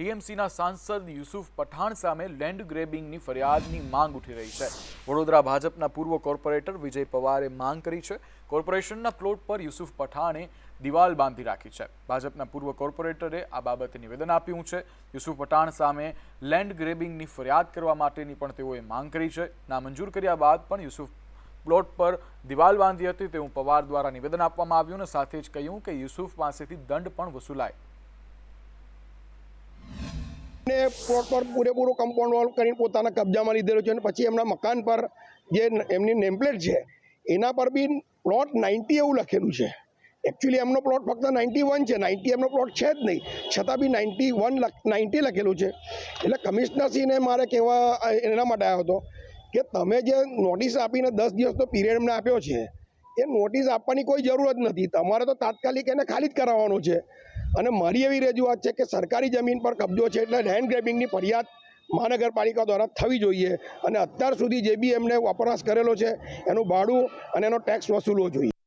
ટીએમસીના સાંસદ યુસુફ પઠાણ સામે લેન્ડ ગ્રેબિંગની ફરિયાદની માંગ ઉઠી રહી છે. વડોદરા ભાજપના પૂર્વ કોર્પોરેટર વિજય પવારે માંગ કરી છે. કોર્પોરેશનના પ્લોટ પર યુસુફ પઠાણે દિવાલ બાંધી રાખી છે. ભાજપના પૂર્વ કોર્પોરેટરે આ બાબતે નિવેદન આપ્યું છે. યુસુફ પઠાણ સામે લેન્ડ ગ્રેબિંગની ફરિયાદ કરવા માટેની પણ તેઓએ માંગ કરી છે. નામંજૂર કર્યા બાદ પણ યુસુફ પ્લોટ પર દિવાલ બાંધી હતી. તેવું પવાર દ્વારા નિવેદન આપવામાં આવ્યું અને સાથે જ કહ્યું કે યુસુફ પાસેથી દંડ પણ વસૂલાય. ને પ્લોટ પર પૂરેપૂરો કમ્પાઉન્ડ વોલ કરીને પોતાના કબજામાં લીધેલો છે અને પછી એમના મકાન પર જે એમની નેમપ્લેટ છે, એના પર બી પ્લોટ નાઇન્ટી એવું લખેલું છે. એકચ્યુઅલી એમનો પ્લોટ ફક્ત નાઇન્ટી વન છે, નાઇન્ટી એમનો પ્લોટ છે જ નહીં, છતાં બી નાઇન્ટી વન નાઇન્ટી લખેલું છે. એટલે કમિશનરશ્રીને મારે કહેવા એના માટે આવ્યો હતો કે તમે જે નોટિસ આપીને દસ દિવસનો પીરિયડ એમને આપ્યો છે, એ નોટિસ આપવાની કોઈ જરૂર જ નથી. તમારે તો તાત્કાલિક એને ખાલી જ કરાવવાનું છે. અને મારી એવી રજૂઆત છે કે સરકારી જમીન પર કબજો છે એટલે લેન્ડ ગ્રેબિંગની ફરિયાદ મહાનગરપાલિકા દ્વારા થવી જોઈએ. અને અત્યાર સુધી જે બી એમને વપરાશ કરેલો છે, એનું ભાડું અને એનો ટેક્સ વસૂલવો જોઈએ.